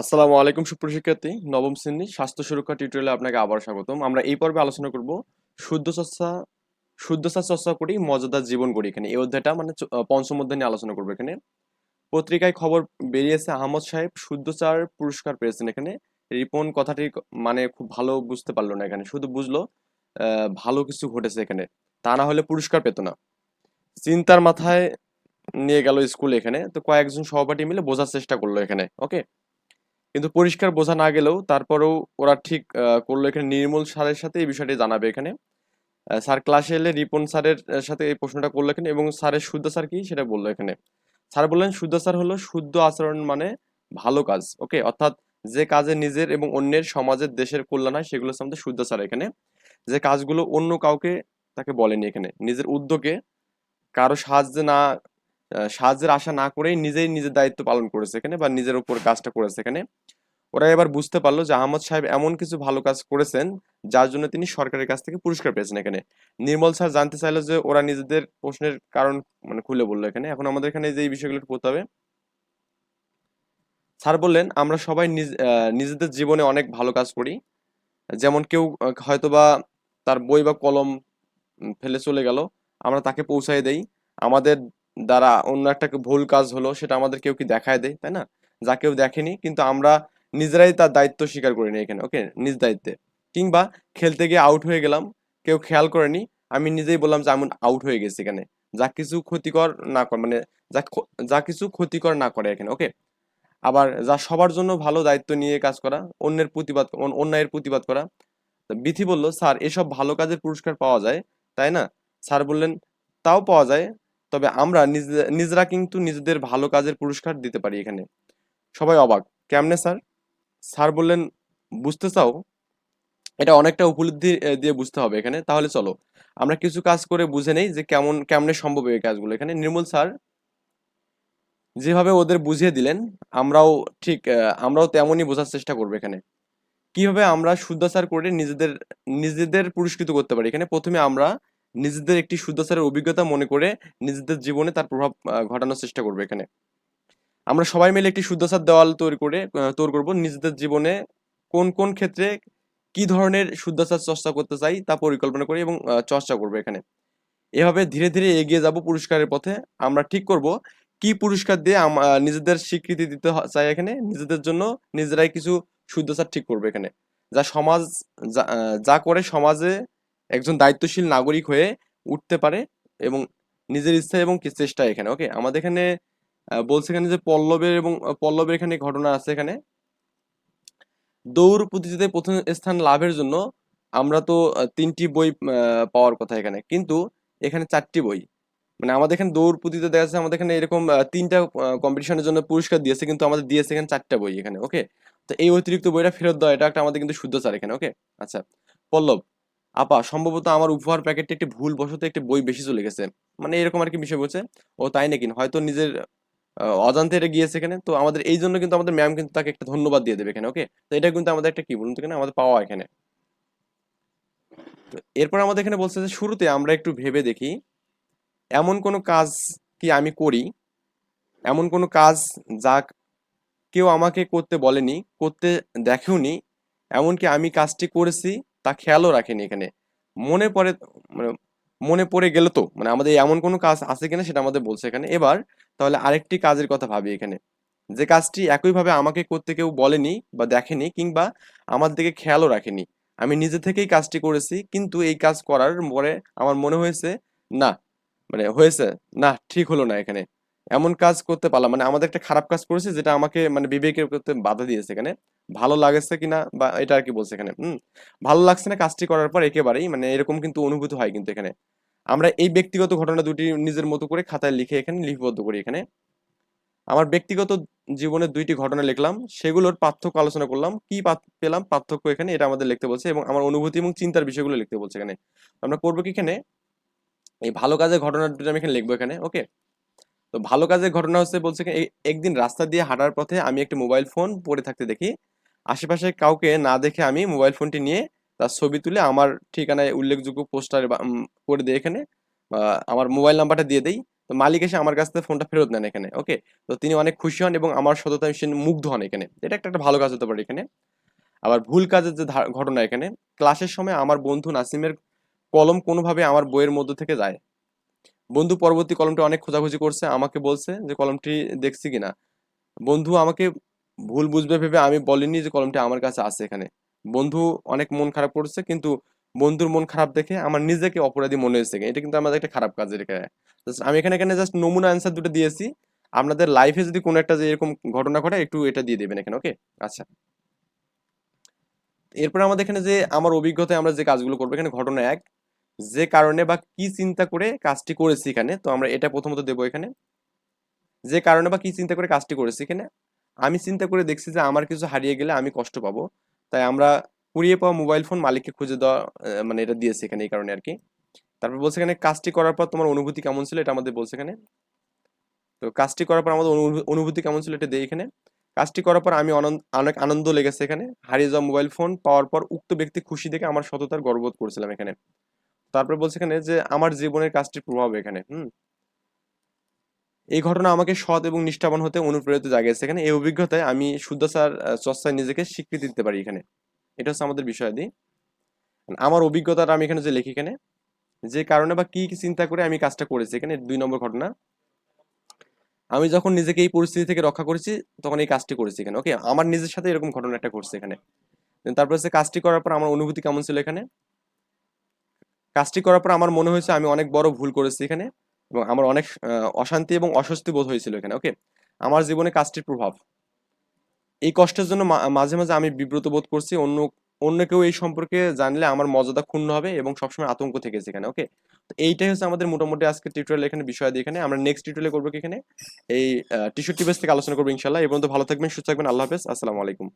আসসালামু আলাইকুম সুপ্রশিক্ষার্থী নবম শ্রেণি স্বাস্থ্য সুরক্ষা টিউটোরিয়ালে আপনাকে আবার স্বাগতম। আমরা এই পর্বে আলোচনা করব শুদ্ধ চর্চা শুদ্ধ চর্চা করি, মজাদার জীবন করি এখানে। এই অধ্যায়টা মানে পঞ্চম অধ্যায় নিয়ে আলোচনা করব এখানে। পত্রিকায় খবর বেরিয়েছে আহমদ সাহেব শুদ্ধচার পুরস্কার পেয়েছেন এখানে। রিপন কথাটি মানে খুব ভালো বুঝতে পারল না এখানে। শুধু বুঝলো ভালো কিছু ঘটেছে এখানে। তা না হলে পুরস্কার পেত না। চিন্তার মাথায় নিয়ে গেল স্কুলে এখানে। তো কয়েকজন সহপাঠী মিলে বোঝার চেষ্টা করল এখানে। ওকে? কিন্তু পরিষ্কার বোঝা না গেলেও তারপরেও ওরা ঠিক করল। এখানে নির্মল স্যারের সাথে এই বিষয়টি জানাবে এখানে। স্যার ক্লাসে এলে রিপন স্যারের সাথে এই প্রশ্নটা করল এখানে এবং স্যারের শুদ্ধ স্যার কি সেটা বলল এখানে। স্যার বললেন, শুদ্ধ স্যার হলো শুদ্ধ আচরণ মানে ভালো কাজ। ওকে, অর্থাৎ যে কাজে নিজের এবং অন্যের সমাজের দেশের কল্যাণ হয় সেগুলো হচ্ছে শুদ্ধ স্যার এখানে। যে কাজগুলো অন্য কাউকে তাকে বলেনি এখানে। নিজের উদ্যোগে কারও সাহায্যে না সাহায্যের আশা না করেই নিজেই নিজের দায়িত্ব পালন করেছে এখানে বা নিজের উপর কাজটা করেছে এখানে। ওরা এবার বুঝতে পারল যে আহমদ সাহেব এমন কিছু ভালো কাজ করেছেন, যার জন্য তিনি সরকারের কাছ থেকে পুরস্কার পেয়েছেন এখানে। নির্মল স্যার জানতে চাইলো যে ওরা নিজেদের প্রশ্নের কারণ মানে খুলে বলল এখানে। এখন আমাদের এখানে যে এই বিষয়গুলো পড়তে হবে। স্যার বললেন, আমরা সবাই নিজেদের জীবনে অনেক ভালো কাজ করি। যেমন কেউ হয়তোবা তার বই বা কলম ফেলে চলে গেল। আমরা তাকে পৌঁছায় দেই। আমাদের দ্বারা অন্য একটা ভুল কাজ হলো, সেটা আমাদের কেউ কি দেখায় দেয়? তাই না? যা কেউ দেখেনি, কিন্তু আমরা নিজেরাই তার দায়িত্ব স্বীকার করি নি এখানে ওকে নিজ দায়িত্বে। কিংবা খেলতে গিয়ে আউট হয়ে গেলাম, কেউ খেয়াল করেনি, আমি নিজেই বললাম যে আমি আউট হয়ে গেছি এখানে। যা কিছু ক্ষতিকর না করে মানে যা যা কিছু ক্ষতিকর না করে এখানে। ওকে আবার যা সবার জন্য ভালো দায়িত্ব নিয়ে কাজ করা, অন্যের প্রতিবাদ অন্যায়ের প্রতিবাদ করা। বিথি বলল, স্যার, এসব ভালো কাজের পুরস্কার পাওয়া যায়, তাই না? স্যার বললেন, তাও পাওয়া যায়, তবে আমরা নিজে- নিজেরা কিন্তু নিজেদের ভালো কাজের পুরস্কার দিতে পারি এখানে। সবাই অবাক। কেমনে, স্যার? স্যার বললেন, বুঝতে চাও? এটা অনেকটা উপলব্ধি দিয়ে বুঝতে হবে এখানে। তাহলে চলো, আমরা কিছু কাজ করে বুঝে নেই যে কেমন, কেমনে সম্ভব এই কাজগুলো। এখানে নির্মল স্যার যেভাবে ওদের বুঝিয়ে দিলেন, আমরাও ঠিক আমরাও তেমনই বোঝার চেষ্টা করব এখানে। কীভাবে আমরা শুদ্ধাচার করে নিজেদের নিজেদের পুরস্কৃত করতে পারি? এখানে প্রথমে আমরা নিজেদের একটি শুদ্ধাচারের অভিজ্ঞতা মনে করে নিজেদের জীবনে তার প্রভাব ঘটানোর চেষ্টা করব এখানে। আমরা সবাই মিলে একটি শুদ্ধাচার দেওয়াল তৈরি করে তৈরি করব নিজেদের জীবনে কোন কোন ক্ষেত্রে কি ধরনের শুদ্ধাচার চর্চা করতে চাই তা পরিকল্পনা করি এবং চর্চা করব এখানে। এভাবে ধীরে ধীরে এগিয়ে যাব পুরস্কারের পথে। আমরা ঠিক করব কি পুরস্কার দিয়ে নিজেদের স্বীকৃতি দিতে চাই এখানে, নিজেদের জন্য নিজেরাই কিছু শুদ্ধচার ঠিক করবে এখানে। যা সমাজ, যা করে সমাজে একজন দায়িত্বশীল নাগরিক হয়ে উঠতে পারে এবং নিজের ইচ্ছা এবং চেষ্টা এখানে ওকে আমাদের এখানে বলছে এখানে যে পল্লবের এবং পল্লবের এখানে ঘটনা আছে এখানে। দৌড় প্রতিযোগিতায় প্রথম স্থান লাভের জন্য আমরা তো তিনটি বই পাওয়ার কথা এখানে। কিন্তু এখানে চারটি বই। মানে আমাদের এখানে দৌড় প্রতিযোগিতা দেখা যাচ্ছে, আমাদের এখানে এরকম তিনটা কম্পিটিশনের জন্য পুরস্কার দিয়েছে, কিন্তু আমাদের দিয়েছে এখানে চারটা বই এখানে ওকে তো এই অতিরিক্ত বইটা ফেরত দেওয়া এটা একটা আমাদের কিন্তু শুদ্ধ শুদ্ধচার এখানে ওকে আচ্ছা পল্লব, আপা, সম্ভবত আমার উপহার প্যাকেটে একটি ভুল বশত একটি বই বেশি চলে গেছে। মানে এরকম আর কি বিষয় বলছে। ও তাই নাকি? হয়তো নিজের অজান্তে এটা গিয়েছে এখানে। তো আমাদের এই জন্য কিন্তু আমাদের ম্যাম কিন্তু তাকে একটা ধন্যবাদ দিয়ে দেবে এখানে ওকে তো এটা কিন্তু আমাদের একটা কি বলুন তো আমাদের পাওয়া এখানে। তো এরপর আমাদের এখানে বলছে যে শুরুতে আমরা একটু ভেবে দেখি, এমন কোনো কাজ কি আমি করি? এমন কোনো কাজ যা কেউ আমাকে করতে বলেনি, করতে দেখেওনি এমনকি আমি কাজটি করেছি তা খেয়ালও রাখেনি এখানে। মনে পড়ে মানে মনে পড়ে গেল তো? মানে আমাদের এমন কোনো কাজ আছে কিনা সেটা আমাদের বলছে এখানে। এবার তাহলে আরেকটি কাজের কথা ভাবি এখানে। যে কাজটি একইভাবে আমাকে করতে কেউ বলেনি বা দেখেনি কিংবা আমার দিকে খেয়ালও রাখেনি। আমি নিজে থেকেই কাজটি করেছি, কিন্তু এই কাজ করার পরে আমার মনে হয়েছে, না মানে হয়েছে, না, ঠিক হলো না এখানে। এমন কাজ করতে পারলাম। মানে আমাদের একটা খারাপ কাজ করেছে যেটা আমাকে মানে বিবেকের করতে বাধা দিয়েছে এখানে। ভালো লাগছে কিনা বা এটা আর কি বলছে এখানে, হুম? ভালো লাগছে না কাজটি করার পর একেবারেই মানে এরকম কিন্তু অনুভূতি হয় কিন্তু এখানে। আমরা এই ব্যক্তিগত ঘটনা দুটি নিজের মতো করে খাতায় লিখে এখানে লিপিবদ্ধ করি এখানে। আমার ব্যক্তিগত জীবনের দুইটি ঘটনা লিখলাম, সেগুলোর পার্থক্য আলোচনা করলাম, কি পেলাম পার্থক্য এখানে এটা আমাদের লিখতে বলছে এবং আমার অনুভূতি এবং চিন্তার বিষয়গুলো লিখতে বলছে এখানে। আমরা করব কি এখানে? এই ভালো কাজের ঘটনা দুটো আমি এখানে লিখব এখানে, ওকে? তো ভালো কাজের ঘটনা হচ্ছে বলছে একদিন রাস্তা দিয়ে হাঁটার পথে আমি একটি মোবাইল ফোন পড়ে থাকতে দেখি। আশেপাশে কাউকে না দেখে আমি মোবাইল ফোনটি নিয়ে তার ছবি তুলে আমার ঠিকানায় উল্লেখযোগ্য পোস্টার করে দিই এখানে। আমার মোবাইল নাম্বারটা দিয়ে দেই। তো মালিক এসে আমার কাছ থেকে ফোনটা ফেরত নেন এখানে, ওকে? তো তিনি অনেক খুশি হন এবং আমার সততা সে মুগ্ধ হন এখানে। এটা একটা একটা ভালো কাজ হতে পারে এখানে। আবার ভুল কাজের যে ঘটনা এখানে, ক্লাসের সময় আমার বন্ধু নাসিমের কলম কোনোভাবে আমার বইয়ের মধ্য থেকে যায়। বন্ধু পরবর্তী কলমটি অনেক খোঁজাখুঁজি করছে, আমাকে বলছে যে, কলমটি দেখছি কিনা? বন্ধু আমাকে ভুল বুঝবে ভেবে আমি বলিনি যে, কলমটি আমার কাছে আছে এখানে। বন্ধু অনেক মন খারাপ করছে, কিন্তু বন্ধুর মন খারাপ দেখে আমার নিজেকে অপরাধী মনে হয়েছে। এটা কিন্তু আমাদের একটা খারাপ কাজ এটা Just আমি এখানে এখানে জাস্ট নমুনা অ্যান্সার দুটো দিয়েছি। আপনাদের লাইফে যদি কোনো একটা যে এরকম ঘটনা ঘটে, একটু এটা দিয়ে দেবেন এখানে ওকে আচ্ছা। এরপরে আমাদের এখানে যে আমার অভিজ্ঞতায় আমরা যে কাজগুলো করব, এখানে ঘটনা এক। যে কারণে বা কি চিন্তা করে কাজটি করেছি এখানে, তো আমরা এটা প্রথমত দেবো এখানে। যে কারণে বা কি চিন্তা করে কাজটি করেছি এখানে, আমি চিন্তা করে দেখছি যে আমার কিছু হারিয়ে গেলে আমি কষ্ট পাবো। তাই আমরা কুড়িয়ে পাওয়া মোবাইল ফোন মালিককে খুঁজে দেওয়া মানে এটা দিয়েছে এখানে এই কারণে আর কি তারপর বলছে এখানে, কাজটি করার পর তোমার অনুভূতি কেমন ছিল? এটা আমাদের বলছে এখানে। তো কাজটি করার পর আমাদের অনুভূতি কেমন ছিল এটা দেই এখানে। কাজটি করার পর আমি অনেক আনন্দ লেগেছে এখানে। হারিয়ে যাওয়া মোবাইল ফোন পাওয়ার পর উক্ত ব্যক্তি খুশি দেখে আমার সততার গর্ববোধ করছিলাম এখানে। তারপরে বলছে এখানে যে, আমার জীবনের কাজটির প্রভাব এখানে। হুম? এই ঘটনা আমাকে সৎ এবং নিষ্ঠাবান হতে অনুপ্রেরিত জাগিয়েছে। এখানে এই অভিজ্ঞতায় আমি শুদ্ধাচার আহ, চর্চায় নিজেকে স্বীকৃতি দিতে পারি এখানে। এটা হচ্ছে আমাদের বিষয়াদি। আমার অভিজ্ঞতাটা আমি এখানে যে লিখি এখানে যে কারণে বা কি কি চিন্তা করে আমি কাজটা করেছি এখানে দুই নম্বর ঘটনা। আমি যখন নিজেকে এই পরিস্থিতি থেকে রক্ষা করেছি তখন এই কাজটি করেছি এখানে ওকে আমার নিজের সাথে এরকম ঘটনা একটা ঘটছে এখানে। তারপর হচ্ছে কাজটি করার পর আমার অনুভূতি কেমন ছিল এখানে? কাজটি করার পর আমার মনে হয়েছে আমি অনেক বড় ভুল করেছি এখানে। এবং আমার অনেক অশান্তি এবং অস্বস্তি বোধ হয়েছিল এখানে ওকে আমার জীবনে কাজটির প্রভাব। এই কষ্টের জন্য মাঝে মাঝে আমি বিব্রত বোধ করছি, অন্য অন্য কেউ এই সম্পর্কে জানলে আমার মর্যাদা ক্ষুণ্ণ হবে এবং সবসময় আতঙ্ক থেকেছে এখানে ওকে তো এইটাই হচ্ছে আমাদের মোটামুটি আজকে টিউটোরিয়াল এখানে বিষয় দিয়ে এখানে। আমরা নেক্সট টিউটোরিয়ালে করব এখানে? এই টিস্যু টিপেস থেকে আলোচনা করব ইনশাল্লাহ এই পর্যন্ত ভালো থাকবেন, সুস্থ থাকবেন, আল্লাহ হাফেজ, আসসালামু আলাইকুম।